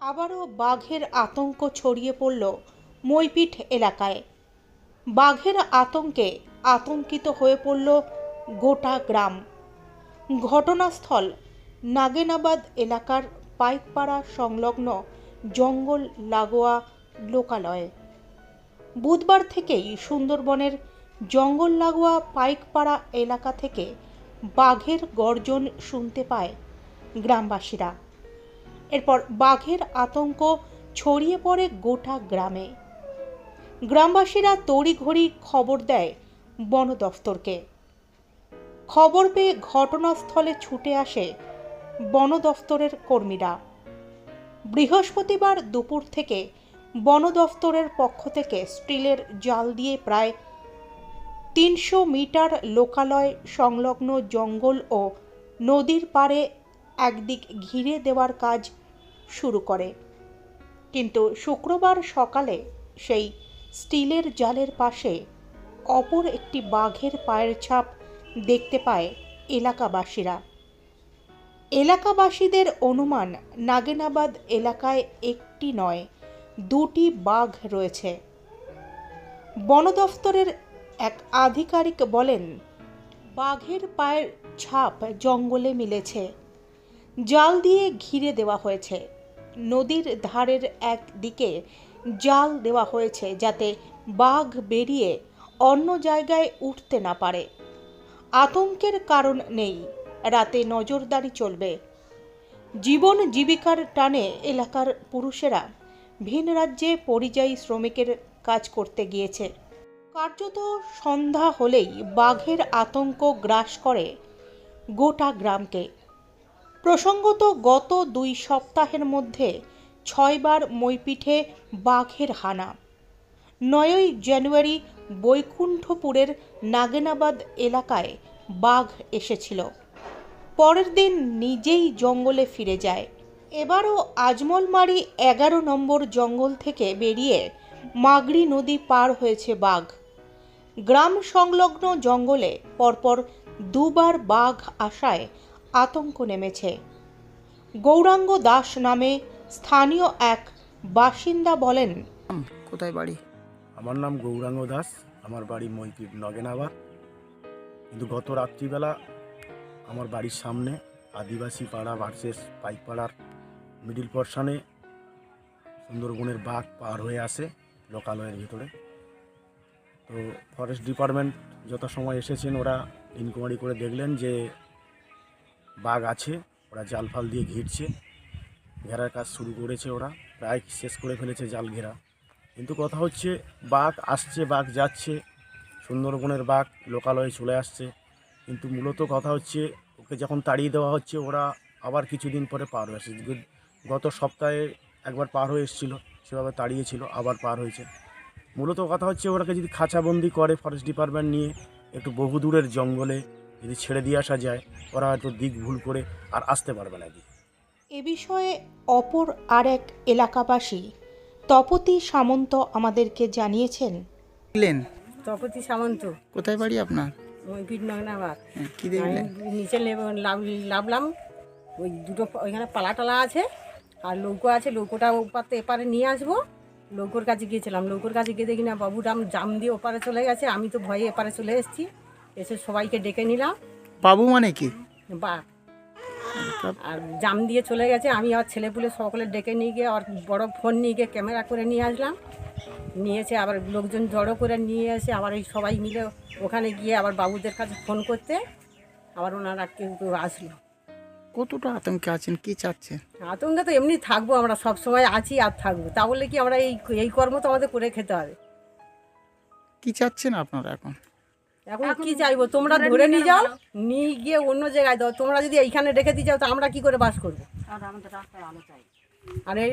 আবারও বাঘের আতঙ্ক ছড়িয়ে পড়ল মইপিঠ এলাকায়। বাঘের আতঙ্কে আতঙ্কিত হয়ে পড়ল গোটা গ্রাম। ঘটনাস্থল নাগেনাবাদ এলাকার পাইকপাড়া সংলগ্ন জঙ্গল লাগোয়া লোকালয়ে। বুধবার থেকেই সুন্দরবনের জঙ্গল লাগোয়া পাইকপাড়া এলাকা থেকে বাঘের গর্জন শুনতে পায় গ্রামবাসীরা। এরপর বাঘের আতঙ্ক ছড়িয়ে পড়ে গোটা গ্রামে। গ্রামবাসীরা তড়িঘড়ি খবর দেয় বন দফতরকে। খবর পেয়ে ঘটনাস্থলে ছুটে আসে বন দফতরের কর্মীরা। বৃহস্পতিবার দুপুর থেকে বন দফতরের পক্ষ থেকে স্টিলের জাল দিয়ে প্রায় তিনশো মিটার লোকালয়, সংলগ্ন জঙ্গল ও নদীর পাড়ে একদিক ঘিরে দেওয়ার কাজ শুরু করে। কিন্তু শুক্রবার সকালে সেই স্টিলের জালের পাশে অপর একটি বাঘের পায়ের ছাপ দেখতে পায় এলাকাবাসীরা। এলাকাবাসীদের অনুমান, নাগেনাবাদ এলাকায় একটি নয়, দুটি বাঘ রয়েছে। বন দফতরের এক আধিকারিক বলেন, বাঘের পায়ের ছাপ জঙ্গলে মিলেছে। জাল দিয়ে ঘিরে দেওয়া হয়েছে। নদীর ধারের এক দিকে জাল দেওয়া হয়েছে যাতে বাঘ বেরিয়ে অন্য জায়গায় উঠতে না পারে। আতঙ্কের কারণ নেই। রাতে নজরদারি চলবে। জীবন জীবিকার টানে এলাকার পুরুষেরা ভিন রাজ্যে পরিযায়ী শ্রমিকের কাজ করতে গিয়েছে। কার্যত সন্ধ্যা হলেই বাঘের আতঙ্ক গ্রাস করে গোটা গ্রামকে। প্রসঙ্গত, গত দুই সপ্তাহের মধ্যে ছয়বার মইপিঠে বাঘের হানা। নয়ই জানুয়ারি বৈকুণ্ঠপুরের নাগেনাবাদ এলাকায় বাঘ এসেছিল। পরের দিন নিজেই জঙ্গলে ফিরে যায়। এবারও আজমলমারি এগারো নম্বর জঙ্গল থেকে বেরিয়ে মাগরি নদী পার হয়েছে বাঘ। গ্রাম সংলগ্ন জঙ্গলে পরপর দুবার বাঘ আসায় আতঙ্ক নেমেছে। গৌরাঙ্গ দাস নামে স্থানীয় এক বাসিন্দা বলেন কোথায় বাড়ি? আমার নাম গৌরাঙ্গ দাস আমার বাড়ি মইপিট নগেনাবার কিন্তু গত রাত্রিবেলা আমার বাড়ির সামনে আদিবাসী পাড়া ভার্সেস পাইকপাড়ার মিডিল পর্শনে সুন্দরবনের বাঘ পার হয়ে আসে লোকালয়ের ভিতরে। তো ফরেস্ট ডিপার্টমেন্ট যথাসময় এসেছেন ওরা ইনকোয়ারি করে দেখলেন যে বাঘ আছে, ওরা জাল ফাল দিয়ে ঘিরছে। ঘেরার কাজ শুরু করেছে ওরা, প্রায় শেষ করে ফেলেছে জাল ঘেরা। কিন্তু কথা হচ্ছে, বাঘ আসছে, বাঘ যাচ্ছে, সুন্দরবনের বাঘ লোকালয়ে চলে আসছে। কিন্তু মূলত কথা হচ্ছে, ওকে যখন তাড়িয়ে দেওয়া হচ্ছে, ওরা আবার কিছুদিন পরে পার হয়ে আসছে। গত সপ্তাহে একবার পার হয়ে এসেছিল, সেভাবে তাড়িয়েছিল, আবার পার হয়েছে। মূলত কথা হচ্ছে, ওরাকে যদি খাঁচাবন্দি করে ফরেস্ট ডিপার্টমেন্ট নিয়ে, একটু বহু দূরের জঙ্গলে যদি ছেড়ে দিয়ে আসা যায় ওরা হয়তো দিক ভুল করে আর আসতে পারবে না এদিকে। এ বিষয়ে অপর আর এক এলাকাবাসী তপতি সামন্ত আমাদেরকে জানিয়েছেন। দেখলেন তপতি সামন্ত। কোথায় বাড়ি আপনার? ওই বিটনগনাবাদ। হ্যাঁ, কি দেখলেন নিচে নেব- লাভ- লাভলাম। ওই দুটো ওইখানে পালা টালা আছে আর লৌকো আছে। লৌকোটা ওপারতে এপারে নিয়ে আসব। লৌকোর কাছে গিয়েছিলাম। লৌকোর কাছে গিয়ে দেখি না বাবুরাম জাম দিয়ে ওপারে চলে গেছে। আমি তো ভয়ে এপারে চলে এসেছি। এসে সবাইকে ডেকে নিলাম। বাবু মানে কি? বা আর জাম দিয়ে চলে গেছে। আমি আর ছেলেপুলে সকলে ডেকে নিয়ে গিয়ে আর বড় ফোন নিয়ে গিয়ে ক্যামেরা করে নিয়ে আসলাম। নিয়েছে আবার লোকজন জড়ো করে নিয়ে এসে আবার এই সবাই মিলে ওখানে গিয়ে আবার বাবুদের কাছে ফোন করতে আবার ওনারা কেউ কেউ আসলো। কতটা আতঙ্কে আছেন? কি চাচ্ছেন? আতঙ্কে তো এমনি থাকব আমরা সব সময় আছি আর থাকব। তা বলে কি আমরা এই এই কর্ম তো আমাদের করে খেতে হবে। কি চাচ্ছেন আপনারা এখন? এখন কি চাইব? তোমরা ধরে নিয়ে যাও নিয়ে গিয়ে অন্য জায়গায় দাও। তোমরা যদি এইখানে রেখে দিয়ে যাও তো আমরা কি করে বাস করব? আর এই